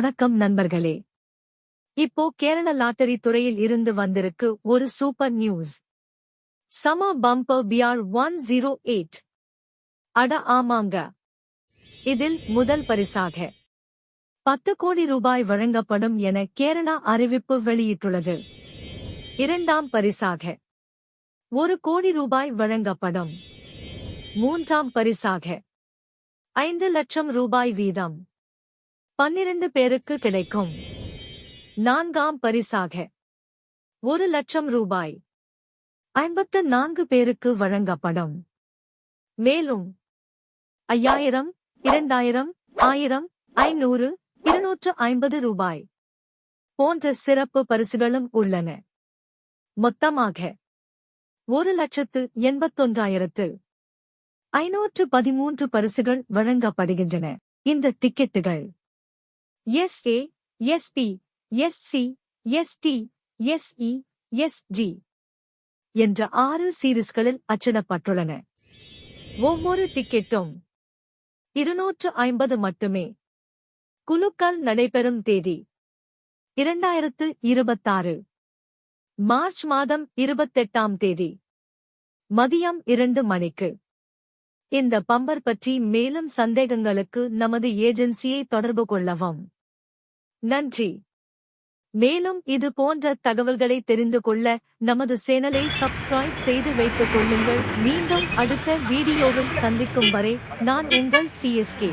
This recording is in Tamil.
வணக்கம் நண்பர்களே. இப்போ கேரள லாட்டரி துறையில் இருந்து வந்திருக்கு ஒரு super news. Summer bumper BR one zero eight. அட ஆமாங்க. இதில் முதல் பரிசாக பத்து கோடி ரூபாய் வழங்கப்படும் என கேரளா அறிவிப்பு வெளியிட்டுள்ளது. இரண்டாம் பரிசாக ஒரு கோடி ரூபாய் வழங்கப்படும். மூன்றாம் பரிசாக ஐந்து லட்சம் ரூபாய் வீதம். பன்னிரண்டு பேருக்கு கிடைக்கும். நான்காம் பரிசாக. ஒரு லட்சம் ரூபாய். ஐம்பத்து நான்கு பேருக்கு வழங்கப்படும். மேலும் ஐயாயிரம் இரண்டாயிரம் ஆயிரம் ஐநூறு இருநூற்று ஐம்பது ரூபாய். போன்ற சிறப்பு பரிசுகளும் உள்ளன. மொத்தமாக ஒரு லட்சத்து எண்பத்தொன்றாயிரத்து ஐநூற்று பதிமூன்று பரிசுகள் வழங்கப்படுகின்றன. இந்த டிக்கெட்டுகள் SA SB SC SD SE SG என்ற ஆறு சீரிஸ்களில் அச்சிடப்பட்டுள்ளன. ஒவ்வொரு டிக்கெட்டும் இருநூற்று ஐம்பது மட்டுமே. குலுக்கல் நடைபெறும் தேதி இரண்டாயிரத்து இருபத்தாறு. மார்ச் மாதம் இருபத்தெட்டாம் தேதி. மதியம் இரண்டு மணிக்கு. இந்த பம்பர் பற்றி மேலும் சந்தேகங்களுக்கு நமது ஏஜென்சியை தொடர்பு கொள்ளவும். நன்றி. மேலும் இது போன்ற தகவல்களை தெரிந்து கொள்ள நமது சேனலை சப்ஸ்கிரைப் செய்து வைத்துக் கொள்ளுங்கள். மீண்டும் அடுத்த வீடியோவில் சந்திக்கும் வரை நான் உங்கள் சிஎஸ்கே